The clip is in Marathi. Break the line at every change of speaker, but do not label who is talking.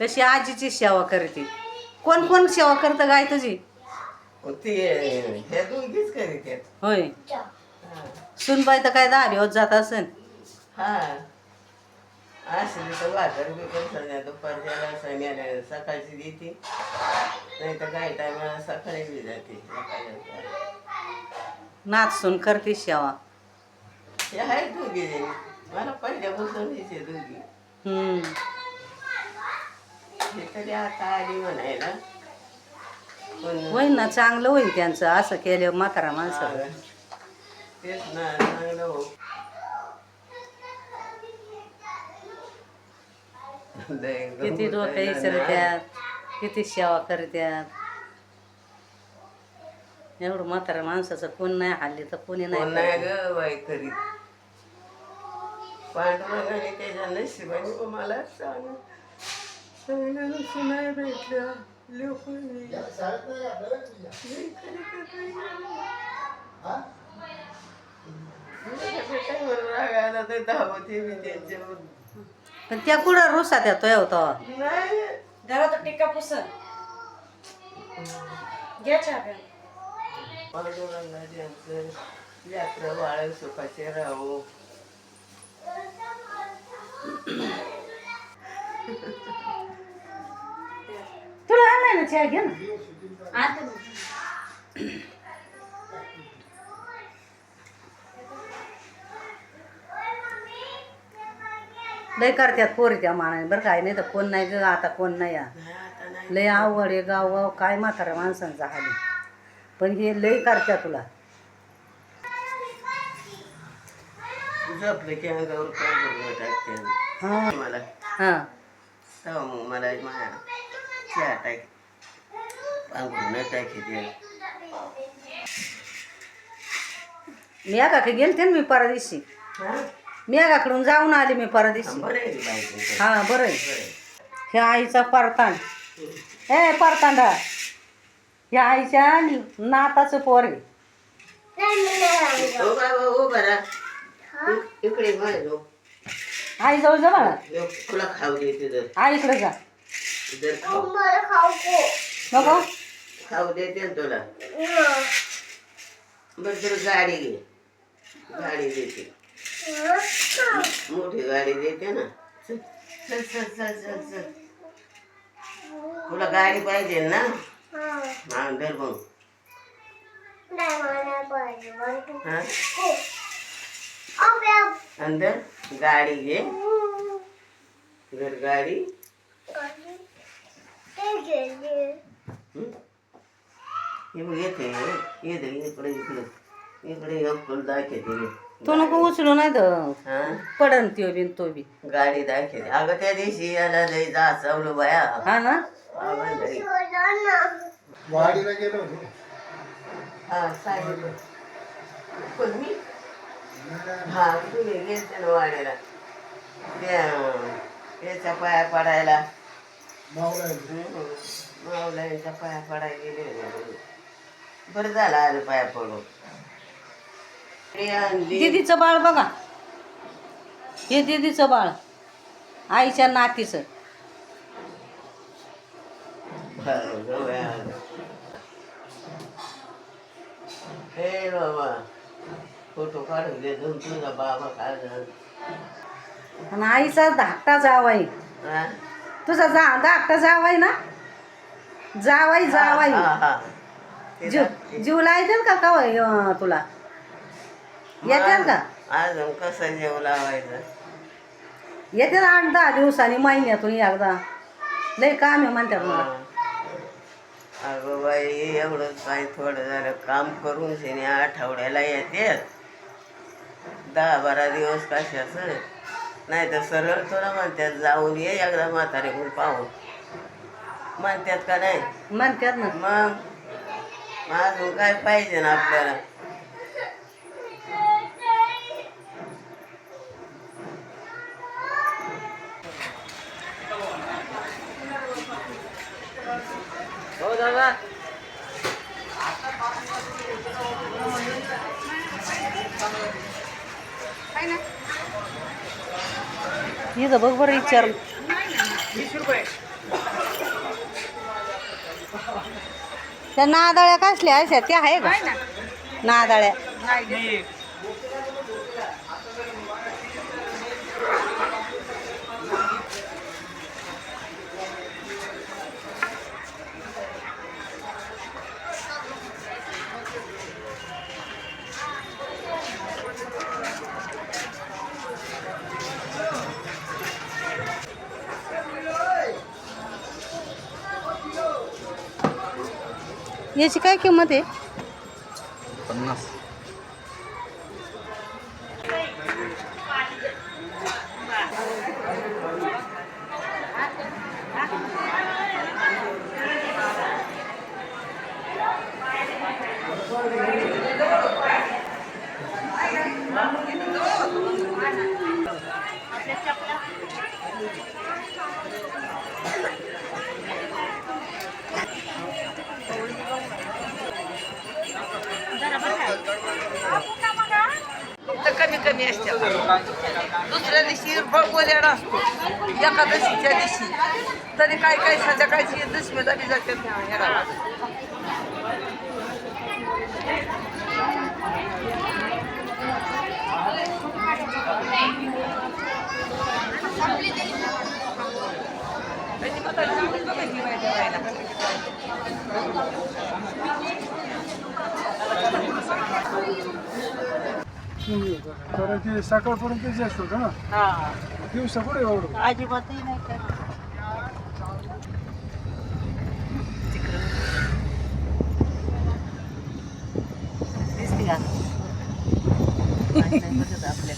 कशी आजीची सेवा करते. कोण कोण सेवा करतं गाय तुझी?
ती ह्या दोघीच करीत.
होय.
हा.
सुनबाई तर काय दहा दिवस जात असेल
हा. असली तर भाकर बिकर संध्या दुपारच्याला संध्याला सकाळची देते. नाही तर काही टायमाला सकाळी बी जाते.
सून करते सेवा.
हे आहेत दोघी मला पहिल्यापासून दोघी.
हम्म.
तरी आता आली म्हणायला पण
होईल ना चांगलं होईल त्यांचं असं केलं म्हातारा माणसं
हा. तेच ना चांगलं हो लय
किती डोकं
आहे ना.
विचारत्यात किती सेवा करत्यात एवढं म्हातारा माणसाचं कोण नाही हल्ली तर कोणी
कोण
नाही
नाही. ग बाई करीत पांडुरंगाने त्याच्या नशिबाने मला सांग चांगलं सुनाय भेटलं लोकांनी रागायला तर धावते मी त्यांच्यावर
पण त्या कुठं रुसा त्या तो होता
नाही
घरात टिक्का पुसन. घ्या
यात्रा वाळ सुखाचे राहो
तुला आणलाय ना चहा घे ना.
मग.
लय करत्यात पोरी त्या मानाने. बरं काय नाही तर कोण नाही ग आता कोण नाही या.
आता
लय आवड आहे गाव गाव. काय म्हातारा माणसांचं हाली पण हे लय करत्या तुला.
झोपलं की अंगावर पांघरून टाकते.
हा.
मला.
हा.
तेव्हा मग मला माया चहा टाक
मी एकाकडे गेलते ना मी परदेशी.
हा?
मी एकाकडून जाऊन आले मी परदेशी. हा बरं आहे. ह्या आईचा परतांड ए परतांडा. ह्या आईच्या नाताचं पोर आहे. आई जवळ जा बाळा. आईकडे जा. नको?
खाऊ देते ना तुला. बरं तुला गाडी घे. गाडी देते. मोठी गाडी देते ना. चल चल चल चल चल चल. तुला गाडी पाहिजे ना? हा. धर मग. हा. अंदर गाडी घे. घर गाडी? हे येते येते इकडे इकडे. दाखवते.
तू नको उचलू नाही तर.
हा?
पडन त्यो बिन तो बी
गाडी दाखवते. अगं त्या दिवशी याला लई जा चावलं बाया.
हा ना?
आवाज लई.
वाडीला गेलो होतो.
हा सांगितलं कोण मी? हा तुम्ही गेलते ना त्या त्याच्या पाया पडायला. हम्म. माऊलांच्या पाया पडायला गेले. बरं झालं आलं पाया पडून. आणली.
दिदीचं बाळ बघा. हे दिदीचं बाळ. आईच्या नातीचं.
बरं, जाऊया आलं. हे बाबा फोटो काढून दे दोन तुझा बाबा काय
आणि. आईचा धाकटा जावाई? तुझा जा धाकटा जावाई ना? जावाई जावाई.
हा, हा.
जीव
दाखते.
जीव लायतील का का वय, अं, तुला? येतील का?
अजून कसं जेव लावायचं?
येतील आठ दहा दिवसांनी महिन्यातून एकदा. लय काम आहे म्हणतात मला.
हा. अगं बाई एवढं काय थोडं झालं काम करून शेने आठवड्याला येते दहा बारा दिवस कशाचं? नाही तर सरळ तुला म्हणतात जाऊन ये एकदा म्हातारे पाहून. म्हणतात का नाही?
म्हणतात ना.
मग? अजून काय पाहिजे ना आपल्याला?
हो दादा. इथं बघ बरं विचार
वीस रुपये.
त्या नादळ्या कसल्या अशा त्या आहे का? नादळ्या. याची काय किंमत आहे?
पन्नास.
दुसऱ्या दिवशी बळगोल्याड असतो. एकादशीच्या दिवशी. तरी काय काय संध्याकाळची दशमीला बी जाते ह्याला त्यांची म्हातारी
कारण ते सकाळपर्यंत जे असतो का ना? दिवसा कुठे एवढं.
अजिबातही नाही
दिसते का? नाही बघत आपल्या